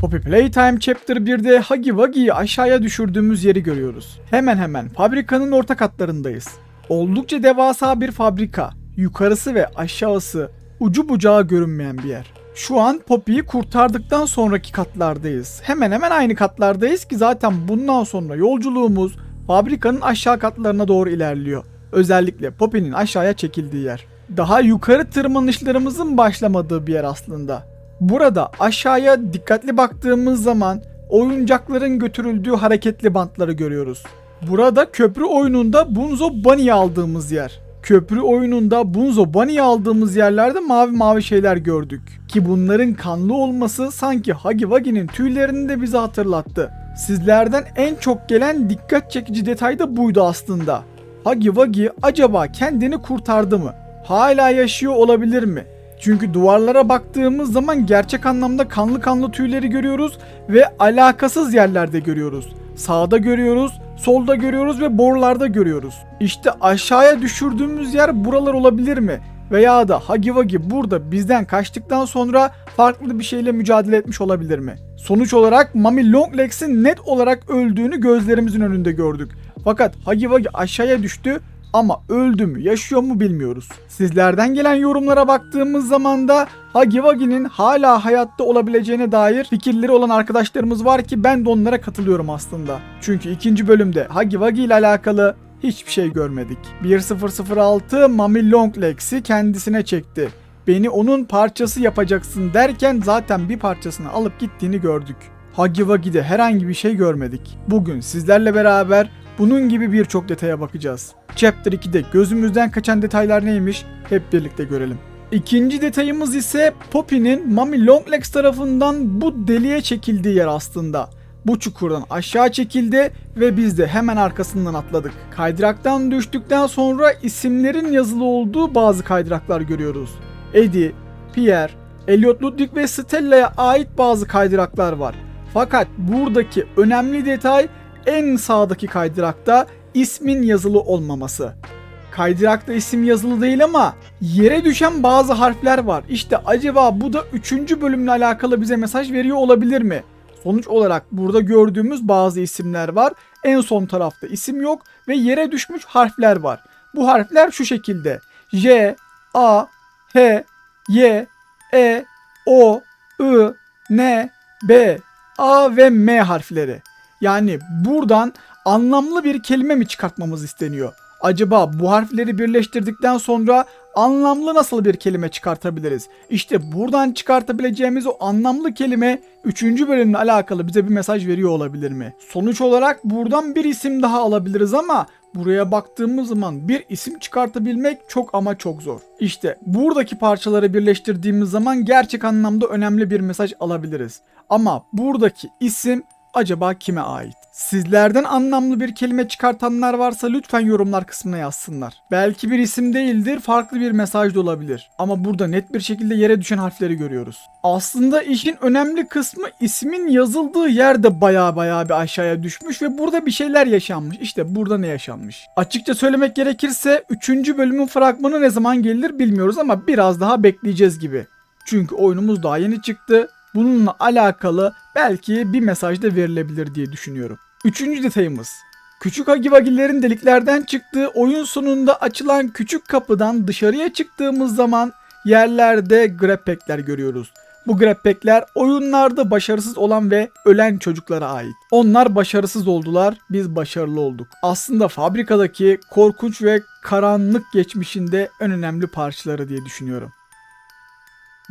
Poppy Playtime Chapter 1'de Huggy Wuggy'yi aşağıya düşürdüğümüz yeri görüyoruz. Hemen hemen fabrikanın orta katlarındayız. Oldukça devasa bir fabrika. Yukarısı ve aşağısı ucu bucağı görünmeyen bir yer. Şu an Poppy'yi kurtardıktan sonraki katlardayız. Hemen hemen aynı katlardayız ki zaten bundan sonra yolculuğumuz fabrikanın aşağı katlarına doğru ilerliyor. Özellikle Poppy'nin aşağıya çekildiği yer. Daha yukarı tırmanışlarımızın başlamadığı bir yer aslında. Burada aşağıya dikkatli baktığımız zaman oyuncakların götürüldüğü hareketli bantları görüyoruz. Burada köprü oyununda Bunzo Bunny'i aldığımız yer. Köprü oyununda Bunzo Bunny'i aldığımız yerlerde mavi mavi şeyler gördük. Ki bunların kanlı olması sanki Huggy Wuggy'nin tüylerini de bize hatırlattı. Sizlerden en çok gelen dikkat çekici detay da buydu aslında. Huggy Wuggy acaba kendini kurtardı mı? Hala yaşıyor olabilir mi? Çünkü duvarlara baktığımız zaman gerçek anlamda kanlı kanlı tüyleri görüyoruz ve alakasız yerlerde görüyoruz. Sağda görüyoruz, solda görüyoruz ve borularda görüyoruz. İşte aşağıya düşürdüğümüz yer buralar olabilir mi? Veya da Wuggy burada bizden kaçtıktan sonra farklı bir şeyle mücadele etmiş olabilir mi? Sonuç olarak Mami Longlegs'in net olarak öldüğünü gözlerimizin önünde gördük. Fakat Wuggy aşağıya düştü ama öldü mü, yaşıyor mu bilmiyoruz. Sizlerden gelen yorumlara baktığımız zaman da Huggy Wuggy'nin hala hayatta olabileceğine dair fikirleri olan arkadaşlarımız var ki ben de onlara katılıyorum aslında. Çünkü ikinci bölümde Huggy Wuggy ile alakalı hiçbir şey görmedik. 1006 Mami Longlegs'i kendisine çekti. Beni onun parçası yapacaksın derken zaten bir parçasını alıp gittiğini gördük. Huggy Wuggy'de herhangi bir şey görmedik. Bugün sizlerle beraber bunun gibi birçok detaya bakacağız. Chapter 2'de gözümüzden kaçan detaylar neymiş hep birlikte görelim. İkinci detayımız ise Poppy'nin Mami Longlegs tarafından bu deliğe çekildiği yer aslında. Bu çukurdan aşağı çekildi ve biz de hemen arkasından atladık. Kaydıraktan düştükten sonra isimlerin yazılı olduğu bazı kaydıraklar görüyoruz. Eddie, Pierre, Elliot Ludwig ve Stella'ya ait bazı kaydıraklar var. Fakat buradaki önemli detay en sağdaki kaydırakta ismin yazılı olmaması. Kaydırakta isim yazılı değil ama yere düşen bazı harfler var. İşte acaba bu da 3. bölümle alakalı bize mesaj veriyor olabilir mi? Sonuç olarak burada gördüğümüz bazı isimler var. En son tarafta isim yok ve yere düşmüş harfler var. Bu harfler şu şekilde. J, A, H, Y, E, O, I, N, B, A ve M harfleri. Yani buradan anlamlı bir kelime mi çıkartmamız isteniyor? Acaba bu harfleri birleştirdikten sonra anlamlı nasıl bir kelime çıkartabiliriz? İşte buradan çıkartabileceğimiz o anlamlı kelime 3. bölümle alakalı bize bir mesaj veriyor olabilir mi? Sonuç olarak buradan bir isim daha alabiliriz ama buraya baktığımız zaman bir isim çıkartabilmek çok ama çok zor. İşte buradaki parçaları birleştirdiğimiz zaman gerçek anlamda önemli bir mesaj alabiliriz. Ama buradaki isim acaba kime ait? Sizlerden anlamlı bir kelime çıkartanlar varsa lütfen yorumlar kısmına yazsınlar. Belki bir isim değildir, farklı bir mesaj da olabilir. Ama burada net bir şekilde yere düşen harfleri görüyoruz. Aslında işin önemli kısmı ismin yazıldığı yerde baya baya bir aşağıya düşmüş ve burada bir şeyler yaşanmış. İşte burada ne yaşanmış? Açıkça söylemek gerekirse 3. bölümün fragmanı ne zaman gelir bilmiyoruz ama biraz daha bekleyeceğiz gibi. Çünkü oyunumuz daha yeni çıktı bununla alakalı belki bir mesaj da verilebilir diye düşünüyorum. Üçüncü detayımız. Küçük Hagivagilerin deliklerden çıktığı oyun sonunda açılan küçük kapıdan dışarıya çıktığımız zaman yerlerde grabpack'ler görüyoruz. Bu grabpack'ler oyunlarda başarısız olan ve ölen çocuklara ait. Onlar başarısız oldular, biz başarılı olduk. Aslında fabrikadaki korkunç ve karanlık geçmişinde en önemli parçaları diye düşünüyorum.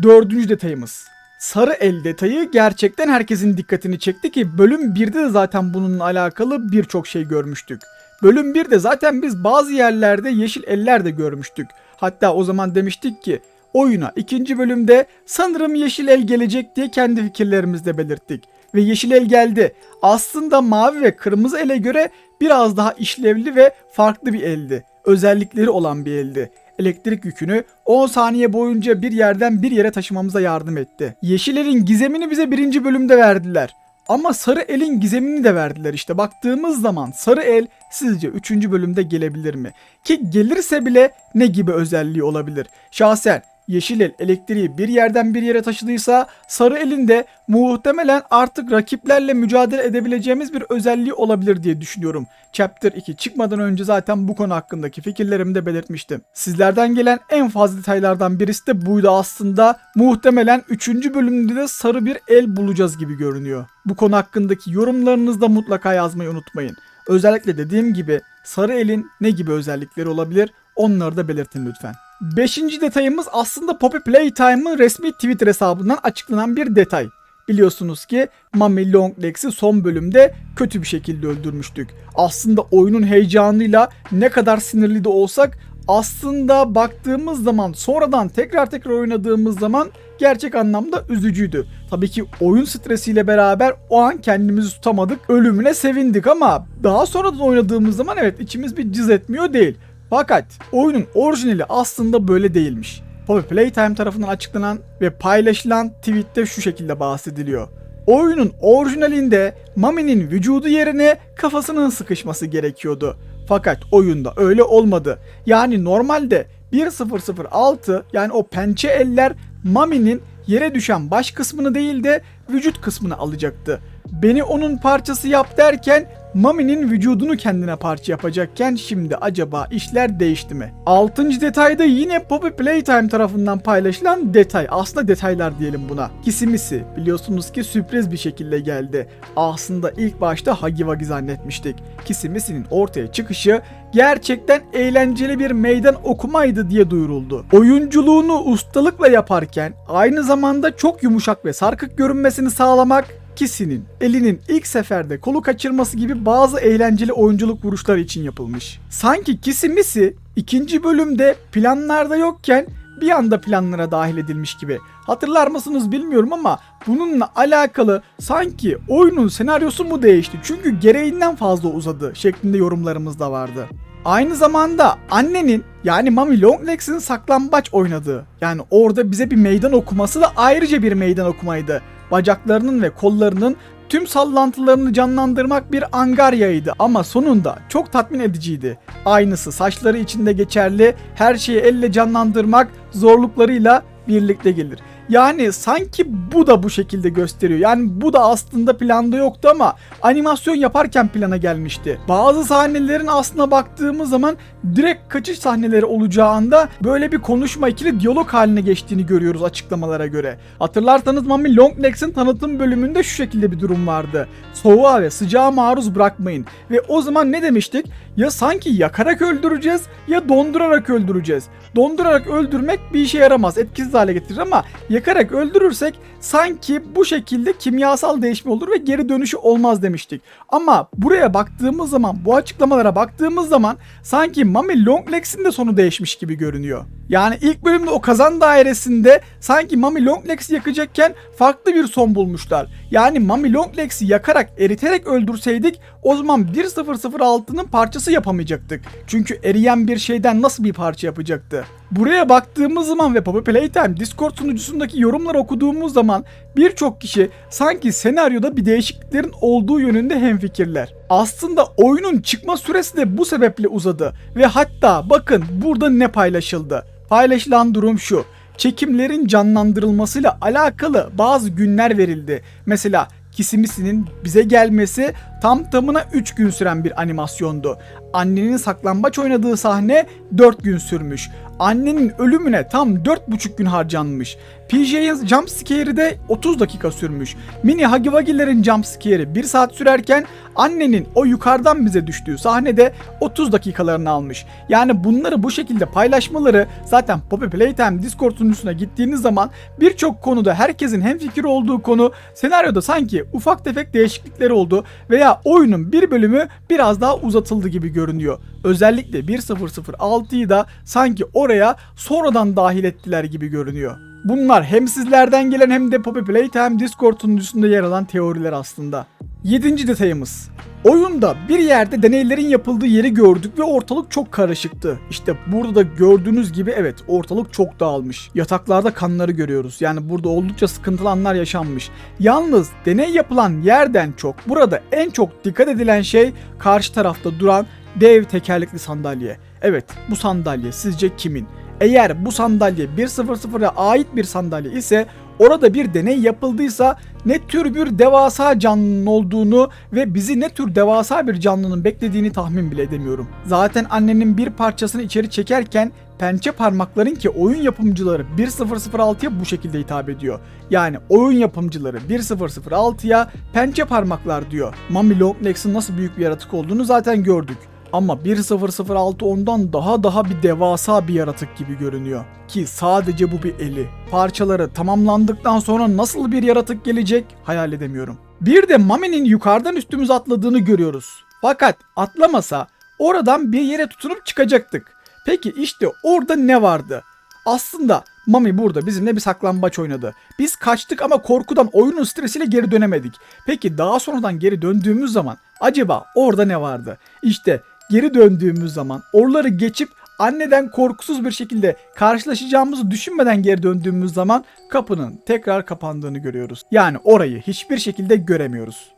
Dördüncü detayımız. Sarı el detayı gerçekten herkesin dikkatini çekti ki bölüm 1'de de zaten bununla alakalı birçok şey görmüştük. Bölüm 1'de zaten biz bazı yerlerde yeşil eller de görmüştük. Hatta o zaman demiştik ki oyuna ikinci bölümde sanırım yeşil el gelecek diye kendi fikirlerimizde belirttik. Ve yeşil el geldi. Aslında mavi ve kırmızı ele göre biraz daha işlevli ve farklı bir eldi. Özellikleri olan bir eldi elektrik yükünü 10 saniye boyunca bir yerden bir yere taşımamıza yardım etti. Yeşil elin gizemini bize birinci bölümde verdiler. Ama sarı elin gizemini de verdiler işte. Baktığımız zaman sarı el sizce 3. bölümde gelebilir mi? Ki gelirse bile ne gibi özelliği olabilir? Şahsen yeşil el elektriği bir yerden bir yere taşıdıysa sarı elinde muhtemelen artık rakiplerle mücadele edebileceğimiz bir özelliği olabilir diye düşünüyorum. Chapter 2 çıkmadan önce zaten bu konu hakkındaki fikirlerimi de belirtmiştim. Sizlerden gelen en fazla detaylardan birisi de buydu aslında. Muhtemelen 3. bölümde de sarı bir el bulacağız gibi görünüyor. Bu konu hakkındaki yorumlarınızı da mutlaka yazmayı unutmayın. Özellikle dediğim gibi sarı elin ne gibi özellikleri olabilir onları da belirtin lütfen. Beşinci detayımız aslında Poppy Playtime'ın resmi Twitter hesabından açıklanan bir detay. Biliyorsunuz ki Mami Longlegs'i son bölümde kötü bir şekilde öldürmüştük. Aslında oyunun heyecanıyla ne kadar sinirli de olsak aslında baktığımız zaman sonradan tekrar tekrar oynadığımız zaman gerçek anlamda üzücüydü. Tabii ki oyun stresiyle beraber o an kendimizi tutamadık. Ölümüne sevindik ama daha sonradan oynadığımız zaman evet içimiz bir cız etmiyor değil. Fakat oyunun orijinali aslında böyle değilmiş. Poppy Playtime tarafından açıklanan ve paylaşılan tweette şu şekilde bahsediliyor. Oyunun orijinalinde Mami'nin vücudu yerine kafasının sıkışması gerekiyordu. Fakat oyunda öyle olmadı. Yani normalde 1006 yani o pençe eller Mami'nin yere düşen baş kısmını değil de vücut kısmını alacaktı. Beni onun parçası yap derken Mami'nin vücudunu kendine parça yapacakken şimdi acaba işler değişti mi? Altıncı detayda yine Poppy Playtime tarafından paylaşılan detay. Aslında detaylar diyelim buna. Kisimisi biliyorsunuz ki sürpriz bir şekilde geldi. Aslında ilk başta Hagi zannetmiştik. Kisimisi'nin ortaya çıkışı gerçekten eğlenceli bir meydan okumaydı diye duyuruldu. Oyunculuğunu ustalıkla yaparken aynı zamanda çok yumuşak ve sarkık görünmesini sağlamak Kisi'nin elinin ilk seferde kolu kaçırması gibi bazı eğlenceli oyunculuk vuruşları için yapılmış. Sanki Kisi Misi ikinci bölümde planlarda yokken bir anda planlara dahil edilmiş gibi. Hatırlar mısınız bilmiyorum ama bununla alakalı sanki oyunun senaryosu mu değişti? Çünkü gereğinden fazla uzadı şeklinde yorumlarımız da vardı. Aynı zamanda annenin yani Mami Longlegs'in saklambaç oynadığı yani orada bize bir meydan okuması da ayrıca bir meydan okumaydı. Bacaklarının ve kollarının tüm sallantılarını canlandırmak bir angaryaydı ama sonunda çok tatmin ediciydi. Aynısı saçları içinde geçerli, her şeyi elle canlandırmak zorluklarıyla birlikte gelir. Yani sanki bu da bu şekilde gösteriyor. Yani bu da aslında planda yoktu ama animasyon yaparken plana gelmişti. Bazı sahnelerin aslına baktığımız zaman direkt kaçış sahneleri olacağında böyle bir konuşma ikili diyalog haline geçtiğini görüyoruz açıklamalara göre. Hatırlarsanız Mami Longlegs'in tanıtım bölümünde şu şekilde bir durum vardı. Soğuğa ve sıcağa maruz bırakmayın. Ve o zaman ne demiştik? Ya sanki yakarak öldüreceğiz ya dondurarak öldüreceğiz. Dondurarak öldürmek bir işe yaramaz, etkisiz hale getirir ama yakarak öldürürsek sanki bu şekilde kimyasal değişme olur ve geri dönüşü olmaz demiştik. Ama buraya baktığımız zaman, bu açıklamalara baktığımız zaman sanki Mami Longlegs'in de sonu değişmiş gibi görünüyor. Yani ilk bölümde o kazan dairesinde sanki Mami Longlegs'i yakacakken farklı bir son bulmuşlar. Yani Mami Longlegs'i yakarak eriterek öldürseydik o zaman 1006'nın parçası yapamayacaktık. Çünkü eriyen bir şeyden nasıl bir parça yapacaktı? Buraya baktığımız zaman ve Poppy Playtime Discord sunucusundaki yorumları okuduğumuz zaman birçok kişi sanki senaryoda bir değişikliklerin olduğu yönünde hemfikirler. Aslında oyunun çıkma süresi de bu sebeple uzadı ve hatta bakın burada ne paylaşıldı. Paylaşılan durum şu. Çekimlerin canlandırılmasıyla alakalı bazı günler verildi. Mesela Kisimisi'nin bize gelmesi tam tamına 3 gün süren bir animasyondu. Annenin saklambaç oynadığı sahne 4 gün sürmüş. Annenin ölümüne tam 4,5 gün harcanmış. PJ'in jumpscare'i de 30 dakika sürmüş. Mini Hagiwagi'lerin jumpscare'i 1 saat sürerken annenin o yukarıdan bize düştüğü sahnede 30 dakikalarını almış. Yani bunları bu şekilde paylaşmaları zaten Poppy Playtime Discord sunucusuna gittiğiniz zaman birçok konuda herkesin hemfikir olduğu konu senaryoda sanki ufak tefek değişiklikler oldu veya oyunun bir bölümü biraz daha uzatıldı gibi görünüyor. Özellikle 1006'yı da sanki oraya sonradan dahil ettiler gibi görünüyor. Bunlar hem sizlerden gelen hem de Poppy Playtime Discord sunucusunda yer alan teoriler aslında. Yedinci detayımız. Oyunda bir yerde deneylerin yapıldığı yeri gördük ve ortalık çok karışıktı. İşte burada da gördüğünüz gibi evet ortalık çok dağılmış. Yataklarda kanları görüyoruz. Yani burada oldukça sıkıntılı anlar yaşanmış. Yalnız deney yapılan yerden çok burada en çok dikkat edilen şey karşı tarafta duran dev tekerlekli sandalye. Evet bu sandalye sizce kimin? Eğer bu sandalye 1.00'a ait bir sandalye ise orada bir deney yapıldıysa ne tür bir devasa canlının olduğunu ve bizi ne tür devasa bir canlının beklediğini tahmin bile edemiyorum. Zaten annenin bir parçasını içeri çekerken pençe parmakların ki oyun yapımcıları 1006'ya bu şekilde hitap ediyor. Yani oyun yapımcıları 1006'ya pençe parmaklar diyor. Mami Longlex'in nasıl büyük bir yaratık olduğunu zaten gördük. Ama 1006 ondan daha daha bir devasa bir yaratık gibi görünüyor. Ki sadece bu bir eli. Parçaları tamamlandıktan sonra nasıl bir yaratık gelecek hayal edemiyorum. Bir de Mami'nin yukarıdan üstümüze atladığını görüyoruz. Fakat atlamasa oradan bir yere tutunup çıkacaktık. Peki işte orada ne vardı? Aslında Mami burada bizimle bir saklambaç oynadı. Biz kaçtık ama korkudan oyunun stresiyle geri dönemedik. Peki daha sonradan geri döndüğümüz zaman acaba orada ne vardı? İşte geri döndüğümüz zaman oraları geçip anneden korkusuz bir şekilde karşılaşacağımızı düşünmeden geri döndüğümüz zaman kapının tekrar kapandığını görüyoruz. Yani orayı hiçbir şekilde göremiyoruz.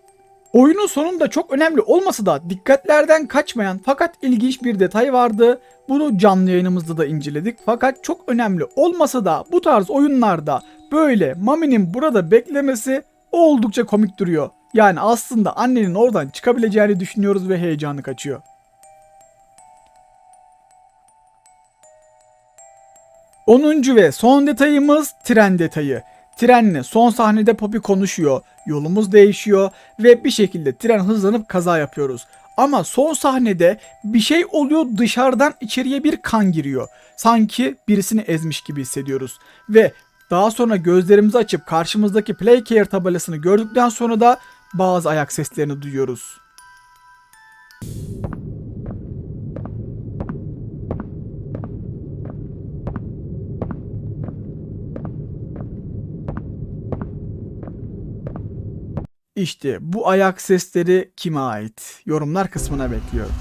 Oyunun sonunda çok önemli olmasa da dikkatlerden kaçmayan fakat ilginç bir detay vardı. Bunu canlı yayınımızda da inceledik fakat çok önemli olmasa da bu tarz oyunlarda böyle Mami'nin burada beklemesi oldukça komik duruyor. Yani aslında annenin oradan çıkabileceğini düşünüyoruz ve heyecanı kaçıyor. Onuncu ve son detayımız tren detayı. Trenle son sahnede Poppy konuşuyor, yolumuz değişiyor ve bir şekilde tren hızlanıp kaza yapıyoruz. Ama son sahnede bir şey oluyor dışarıdan içeriye bir kan giriyor. Sanki birisini ezmiş gibi hissediyoruz. Ve daha sonra gözlerimizi açıp karşımızdaki Play Care tabelasını gördükten sonra da bazı ayak seslerini duyuyoruz. İşte bu ayak sesleri kime ait? Yorumlar kısmına bekliyorum.